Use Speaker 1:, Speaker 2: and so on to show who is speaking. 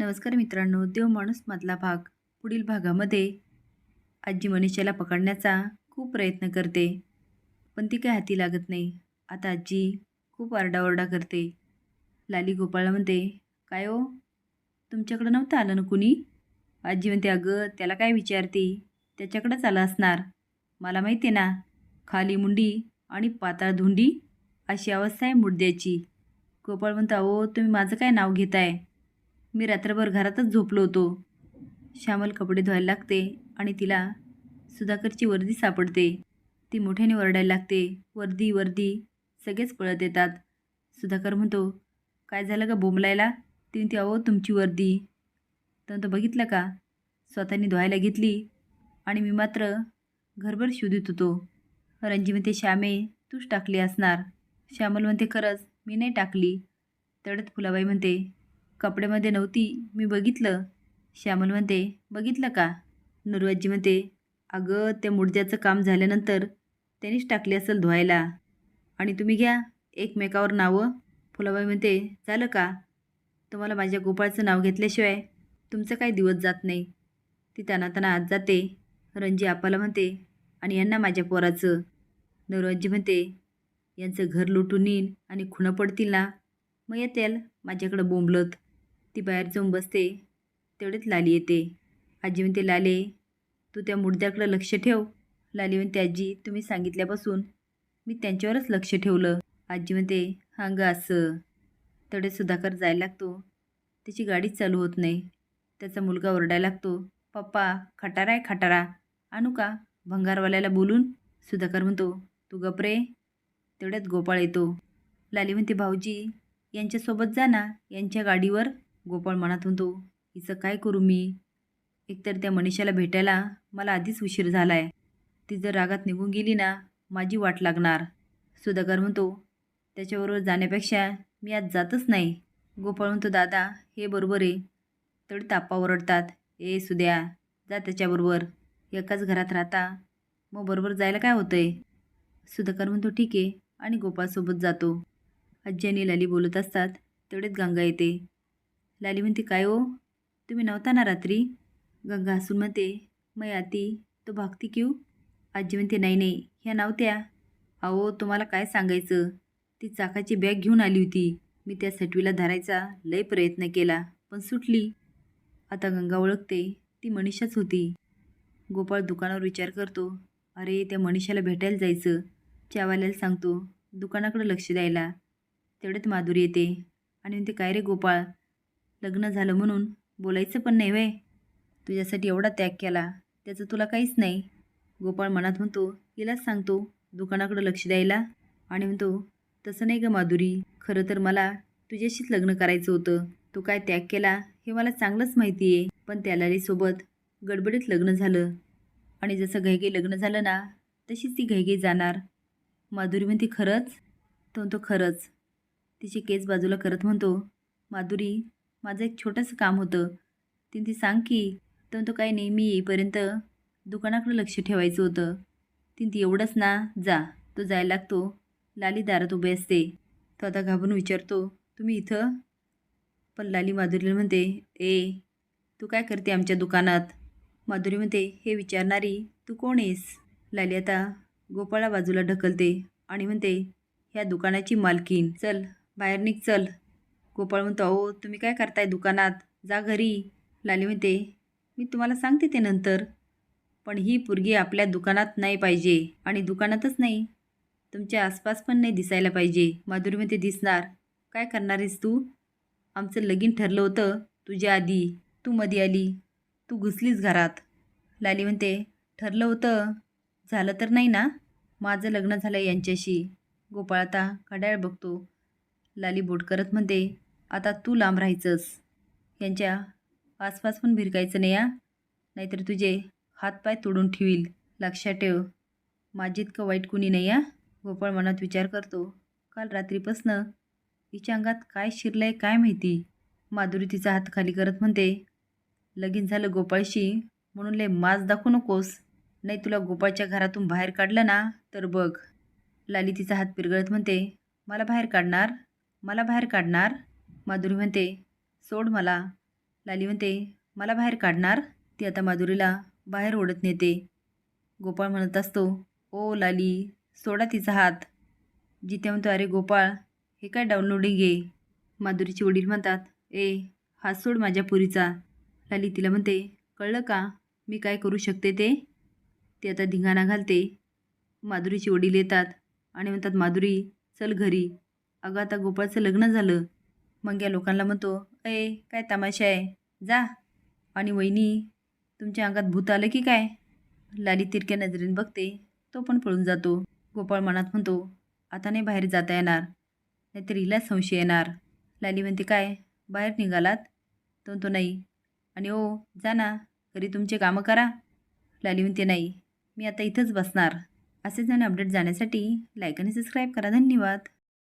Speaker 1: नमस्कार मित्रांनो देव माणूस मधला भाग पुढील भागामध्ये आजी मनीषाला पकडण्याचा खूप प्रयत्न करते पण ती काय हाती लागत नाही. आता आजी खूप आरडाओरडा करते. लाली गोपाळला म्हणते काय हो? तुमच्याकडं नव्हतं आलं ना कुणी? आजी म्हणते अगं त्याला काय विचारते? त्याच्याकडंच आलं असणार. मला माहिती आहे ना खाली मुंडी आणि पाताळ धुंडी अशी अवस्था आहे मुडद्याची गोपाळ म्हणतो अहो तुम्ही माझं काय नाव घेताय? मी रात्रभर घरातच झोपलो होतो. श्यामल कपडे धुवायला लागते आणि तिला सुधाकरची वर्दी सापडते. ती मोठ्याने ओरडायला लागते. वर्दी वर्दी सगळेच पळत येतात. सुधाकर म्हणतो काय झालं का बोंबलायला? तिने ती अहो तुमची वर्दी. तर तो बघितलं का? स्वतःनी धुवायला घेतली आणि मी मात्र घरभर शोधित होतो. रणजी म्हणते श्यामे तूच टाकली असणार. श्यामल म्हणते खरंच मी नाही टाकली. तडत फुलाबाई म्हणते कपड्यामध्ये नव्हती. मी बघितलं. श्यामल म्हणते बघितलं का? नुरवाजी म्हणते अगं त्या मुडद्याचं काम झाल्यानंतर त्यांनीच टाकली असेल धुवायला. आणि तुम्ही घ्या एकमेकावर नावं. फुलाबाई म्हणते झालं का? तुम्हाला माझ्या गोपाळचं नाव घेतल्याशिवाय तुमचं काही दिवस जात नाही. ती ताना आत जाते. रणजी आपाला म्हणते आणि यांना माझ्या पोराचं. नवराजी म्हणते यांचं घर लुटून येईन आणि खुणं पडतील ना? मग येतील माझ्याकडं बोंबलत. ती बाहेर जाऊन बसते. तेवढेच लाली येते. आजी म्हणते लाले तू त्या मुडद्याकडं लक्ष ठेव. लाली म्हणते आजी तुम्ही सांगितल्यापासून मी त्यांच्यावरच लक्ष ठेवलं. आजी म्हणते हां ग असं. तेवढे सुधाकर जायला लागतो. त्याची गाडीच चालू होत नाही. त्याचा मुलगा ओरडायला लागतो पप्पा खटारा आहे खटारा. आणू का? भंगारवाल्याला बोलून. सुधाकर म्हणतो तू गपरे तेवढ्यात गोपाळ येतो. लाली म्हणते भाऊजी यांच्यासोबत जा ना. यांच्या गाडीवर गोपाळ मनात म्हणतो हिचं काय करू मी? एकतर त्या मनीषाला भेटायला मला आधीच उशीर झाला आहे ती जर रागात निघून गेली ना माझी वाट लागणार. सुधाकर म्हणतो त्याच्याबरोबर जाण्यापेक्षा मी आज जातच नाही. गोपाळ म्हणतो दादा हे बरोबर आहे. तेवढे तापा ओरडतात. ए सुद्या जा त्याच्याबरोबर. एकाच घरात राहता. मग बरोबर जायला काय होतं आहे सुधाकर म्हणतो ठीक आहे. आणि गोपाळसोबत जातो. आजी आणि लाली बोलत असतात. तेवढेच गंगा येते. लाली म्हणते काय ओ तुम्ही नव्हता ना रात्री? गंगा हसून म्हणते मै आती तो भागती क्यू? आजी म्हणते नाही नाही ह्या नव्हत्या. अहो तुम्हाला काय सांगायचं? ती चाकाची बॅग घेऊन आली होती. मी त्या सटवीला धरायचा लय प्रयत्न केला पण सुटली. आता गंगा ओळखते ती मनीषाच होती. गोपाळ दुकानावर विचार करतो. अरे त्या मनीषाला भेटायला जायचं. चावाल्याला सांगतो दुकानाकडे लक्ष द्यायला. तेवढ्यात माधुरी येते. आणि म्हणते काय रे गोपाळ? लग्न झालं म्हणून बोलायचं पण नाही वे तुझ्यासाठी एवढा त्याग केला त्याचं तुला काहीच नाही. गोपाळ मनात म्हणतो हिलाच सांगतो दुकानाकडं लक्ष द्यायला. आणि म्हणतो तसं नाही ग माधुरी खरं तर मला तुझ्याशीच लग्न करायचं होतं. तू काय त्याग केला हे मला चांगलंच माहिती आहे पण त्या लालीसोबत गडबडीत लग्न झालं. आणि जसं घैगे लग्न झालं ना तशीच ती घैगे जाणार. माधुरी म्हणते खरंच? तो म्हणतो खरंच. तिचे केस बाजूला करत म्हणतो माधुरी माझं एक छोटंसं काम होतं. तिने ती सांग की तर तो काही नाही मी येईपर्यंत दुकानाकडं लक्ष ठेवायचं होतं. तिने ती एवढंच ना जा तो जायला लागतो. लाली दारात उभे असते. तो आता घाबरून विचारतो तुम्ही इथं? पण लाली माधुरीला म्हणते ए तू काय करते आमच्या दुकानात? माधुरी म्हणते हे विचारणारी तू कोण आहेस? लाली आता गोपाळा बाजूला ढकलते आणि म्हणते ह्या दुकानाची मालकीन चल बाहेर निघ चल. गोपाळ म्हणतो अहो तुम्ही काय करताय दुकानात? जा घरी लाली म्हणते. मी तुम्हाला सांगते ते नंतर पण ही पुरगी आपल्या दुकानात नाही पाहिजे आणि दुकानातच नाही. तुमच्या आसपास पण नाही दिसायला पाहिजे. माधुरी म्हणते दिसणार. काय करणार आहेस तू? आमचं लगीन ठरलं होतं. तुझ्या आधी. तू मध्ये आली. तू घुसलीस घरात. लाली म्हणते ठरलं होतं. झालं तर नाही ना? माझं लग्न झालं यांच्याशी. गोपाळ आता घड्याळ बघतो. लाली बोट करत म्हणते आता तू लांब राहायचंस. यांच्या आसपास पण भिरकायचं नाही या नाहीतर तुझे हातपाय तोडून ठेवील. लक्षात ठेव. माझी इतकं वाईट कुणी नाही या गोपाळ मनात विचार करतो. काल रात्रीपासनं तिच्या अंगात काय शिरलं आहे काय माहिती? माधुरी तिचा हात खाली करत म्हणते लगीन झालं गोपाळशी म्हणून लय माज दाखवू नकोस. नाही तुला गोपाळच्या घरातून बाहेर काढलं ना तर बघ. लाली तिचा हात पिरगळत म्हणते मला बाहेर काढणार? मला बाहेर काढणार? माधुरी म्हणते सोड मला. लाली म्हणते मला बाहेर काढणार? ती आता माधुरीला बाहेर ओढत नेते. गोपाळ म्हणत असतो ओ लाली सोडा तिचा हात. जिथे म्हणतो अरे गोपाळ हे काय डाउनलोडिंग आहे? माधुरीचे वडील म्हणतात ए हात सोड माझ्या पुरीचा. लाली तिला म्हणते कळलं का? मी काय करू शकते ते? ती आता धिंगाणा घालते. माधुरीचे वडील येतात आणि म्हणतात माधुरी चल घरी. अगं आता गोपाळचं लग्न झालं. मग या लोकांना म्हणतो अय काय तमाशा आहे? जा. आणि वहिनी तुमच्या अंगात भूत आलं की काय? लाली तिरक्या नजरेने बघते तो पण पळून जातो. गोपाळ मनात म्हणतो आता नाही बाहेर जाता येणार नाहीतर हिला संशय येणार. लाली म्हणते काय? बाहेर निघालात? तो म्हणतो नाही. आणि ओ जा ना घरी तुमचे कामं करा. लाली म्हणते नाही मी आता इथंच बसणार. असेच नवीन अपडेट जाण्यासाठी लाईक आणि सबस्क्राईब करा. धन्यवाद.